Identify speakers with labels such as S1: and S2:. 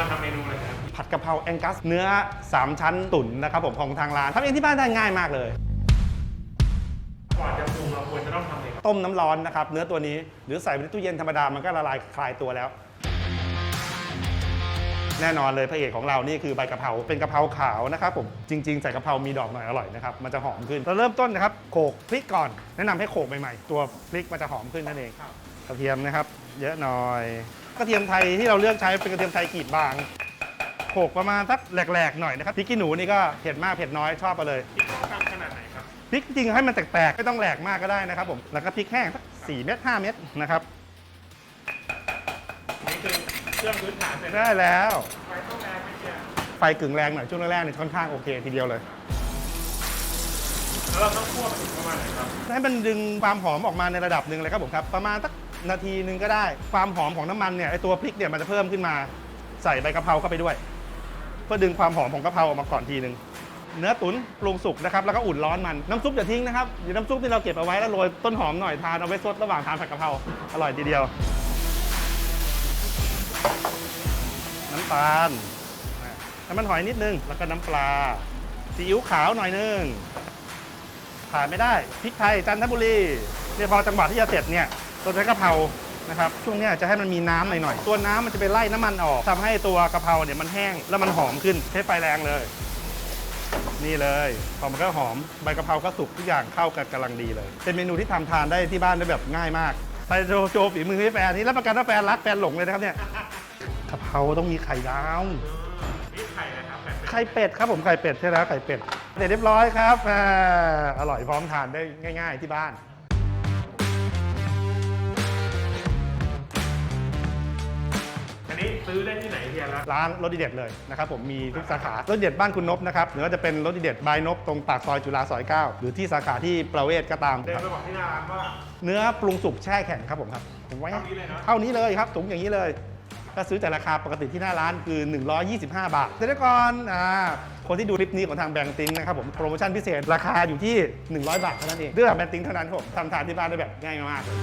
S1: กะเพราแองกัสเนื้อ 3 ชั้นตุ๋นนะครับผมของทางร้านทำเองที่บ้านได้ง่ายมากเลย
S2: ก่อนจะปรุงเราควรจะต้องทำเอง
S1: ต้มน้ำร้อนนะครับ เนื้อตัวนี้หรือใส่ไปในตู้เย็นธรรมดามันก็ละลายคลายตัวแล้ว แน่นอนเลยพระเอกของเรานี่คือใบกะเพราเป็นกะเพราขาวนะครับผมจริง ๆ ใส่กะเพรามีดอกหน่อยอร่อยนะครับมันจะหอมขึ้นเราเริ่มต้นนะครับโขลกพริกก่อน แนะนำให้โขลกใหม่ๆตัวพริกมันจะหอมขึ้นนั่นเองกระเทียมนะครับ เยอะหน่อยกระเทียมไทยที่เราเลือกใช้เป็นกระเทียมไทยกรีดบางโขลกประมาณสักแหลกๆหน่อยนะครับพริกขี้หนูนี่ก็เผ็ดมากเผ็ดน้อยชอบไปเลย
S2: ที่ต้องทำขนาดไหนครับ
S1: พริกจริงๆให้มันแตกๆไม่ต้องแหลกมากก็ได้นะครับผมแล้วก็พริกแห้งสัก4เม็ด5เม็ดนะครับ
S2: นี่คือเครื่องพื้นฐานเสร็จแล้ว
S1: ได้แล้ว
S2: ไฟต้องแรงไหมเนี่ย
S1: ไฟกึ่งแรงหน่อยช่วงแรกๆเนี่ยค่อนข้างโอเคทีเดียวเลย
S2: แล้วเราต้องคั่วไปถึงประมาณไหนครับ
S1: ให้มันดึงความหอมออกมาในระดับหนึ่งเลยครับผมครับประมาณสัก นาทีหนึ่งก็ได้ ความหอมของน้ำมันเนี่ยไอตัวพริกเนี่ยมันจะเพิ่มขึ้นมาใส่ใบกะเพราเข้าไปด้วย เพื่อดึงความหอมของกะเพราออกมาก่อนทีหนึ่งเนื้อตุ๋นปรุงสุกนะครับแล้วก็อุ่นร้อนมันน้ำซุปอย่าทิ้งนะครับเดี๋ยวน้ำซุปที่เราเก็บเอาไว้แล้วโรยต้นหอมหน่อยทานเอาไว้ซดระหว่างทานผัดกะเพราอร่อยทีเดียว น้ำตาลน้ำมันหอยนิดนึงแล้วก็น้ำปลาซีอิ๊วขาวหน่อยนึงขาดไม่ได้พริกไทยจันทบุรีเนี่ยพอจังหวะที่จะเสร็จเนี่ย ตัวใช้กะเพรานะครับช่วงเนี้ยจะให้มันมีน้ำหน่อยๆตัวน้ำมันจะไปไล่น้ำมันออกทำให้ตัวกะเพราเนี่ยมันแห้งแล้วมันหอมขึ้นใช้ไฟแรงเลย นี่เลยพอมันก็หอมใบกะเพราก็สุกทุกอย่างเข้ากันกำลังดีเลย เป็นเมนูที่ทำทานได้ที่บ้านได้แบบง่ายมากใส่โจโจฝีมือให้แฟนนี่รับประกันว่าแฟนรักแฟนหลงเลยนะครับเนี่ยกะเพราต้องมีไข่ดาว
S2: นี่ไข่นะครับไข่เป็ด
S1: ครับผมไข่เป็ดใช่แล้วไข่เป็ดเสร็จเรียบร้อยครับอร่อยพร้อมทานได้ง่าย ๆ ที่บ้า
S2: น ซื้อได้ที่ไหนเฮียละ
S1: ร้านรสดีเด็ดเลยนะครับผมมีทุกสาขารสดีเด็ดบ้านคุณนบนะครับหรือว่าจะเป็นรสดีเด็ดบายนบตรงปากซอยจุฬาซอย9หรือที่สาขาที่ประเวศก็ตาม
S2: เดิน
S1: ครับ
S2: ไปบอกที่หน้าร้านว่า
S1: เนื้อปรุงสุกแช่แข็งครับผมครับผมไว้
S2: เท่านี้เลยนะ
S1: เท่านี้เลยครับถุงอย่างนี้เลย ถ้าซื้อแต่ราคาปกติที่หน้าร้านคือ 125 บาทเดี๋ยวก่อนอ่าคนที่ดูคลิปนี้ของทางแบงก์ติงนะครับผมโปรโมชั่นพิเศษราคาอยู่ที่ 100 บาทเท่านั้นเองด้วยแบงก์ติงเท่านั้นครับผมทำทานที่บ้านได้แบบง่ายมากๆเลย